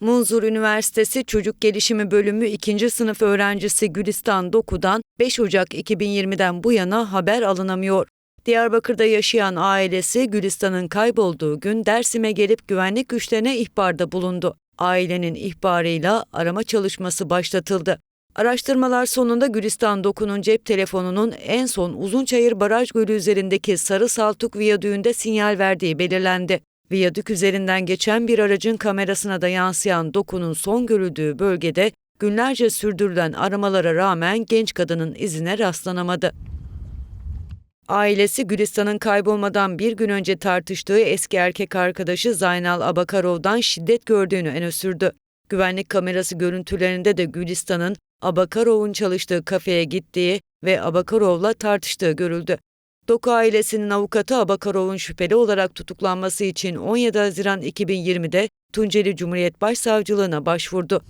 Munzur Üniversitesi Çocuk Gelişimi Bölümü 2. sınıf öğrencisi Gülistan Doku'dan 5 Ocak 2020'den bu yana haber alınamıyor. Diyarbakır'da yaşayan ailesi Gülistan'ın kaybolduğu gün Dersim'e gelip güvenlik güçlerine ihbarda bulundu. Ailenin ihbarıyla arama çalışması başlatıldı. Araştırmalar sonunda Gülistan Doku'nun cep telefonunun en son Uzunçayır Baraj Gölü üzerindeki Sarı Saltuk Viyadüğü'nde sinyal verdiği belirlendi. Viyadük üzerinden geçen bir aracın kamerasına da yansıyan Doku'nun son görüldüğü bölgede günlerce sürdürülen aramalara rağmen genç kadının izine rastlanamadı. Ailesi Gülistan'ın kaybolmadan bir gün önce tartıştığı eski erkek arkadaşı Zaynal Abakarov'dan şiddet gördüğünü öne sürdü. Güvenlik kamerası görüntülerinde de Gülistan'ın Abakarov'un çalıştığı kafeye gittiği ve Abakarov'la tartıştığı görüldü. Doku ailesinin avukatı Abakarov'un şüpheli olarak tutuklanması için 17 Haziran 2020'de Tunceli Cumhuriyet Başsavcılığına başvurdu.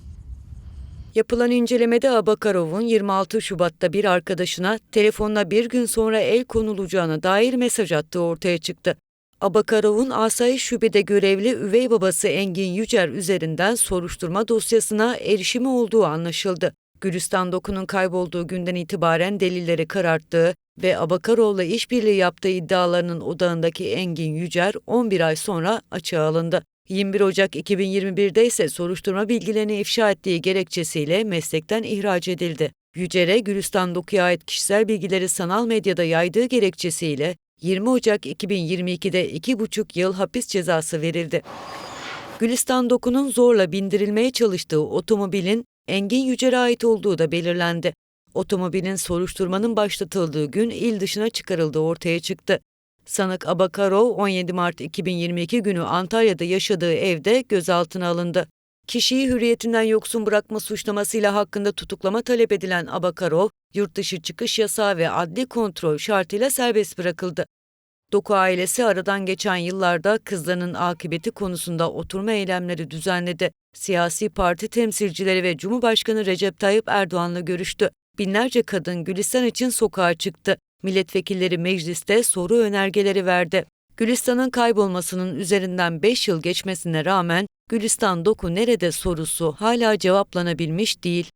Yapılan incelemede Abakarov'un 26 Şubat'ta bir arkadaşına telefonla bir gün sonra el konulacağına dair mesaj attığı ortaya çıktı. Abakarov'un asayiş şubede görevli üvey babası Engin Yücer üzerinden soruşturma dosyasına erişimi olduğu anlaşıldı. Gülistan Doku'nun kaybolduğu günden itibaren delilleri kararttığı ve Abakarov'la işbirliği yaptığı iddialarının odağındaki Engin Yücer 11 ay sonra açığa alındı. 21 Ocak 2021'de ise soruşturma bilgilerini ifşa ettiği gerekçesiyle meslekten ihraç edildi. Yücer'e Gülistan Doku'ya ait kişisel bilgileri sanal medyada yaydığı gerekçesiyle 20 Ocak 2022'de 2,5 yıl hapis cezası verildi. Gülistan Doku'nun zorla bindirilmeye çalıştığı otomobilin Engin Yücer'e ait olduğu da belirlendi. Otomobilin soruşturmanın başlatıldığı gün il dışına çıkarıldığı ortaya çıktı. Sanık Abakarov 17 Mart 2022 günü Antalya'da yaşadığı evde gözaltına alındı. Kişiyi hürriyetinden yoksun bırakma suçlamasıyla hakkında tutuklama talep edilen Abakarov, yurtdışı çıkış yasağı ve adli kontrol şartıyla serbest bırakıldı. Doku ailesi aradan geçen yıllarda kızlarının akıbeti konusunda oturma eylemleri düzenledi. Siyasi parti temsilcileri ve Cumhurbaşkanı Recep Tayyip Erdoğan'la görüştü. Binlerce kadın Gülistan için sokağa çıktı. Milletvekilleri mecliste soru önergeleri verdi. Gülistan'ın kaybolmasının üzerinden 5 yıl geçmesine rağmen Gülistan Doku nerede sorusu hala cevaplanabilmiş değil.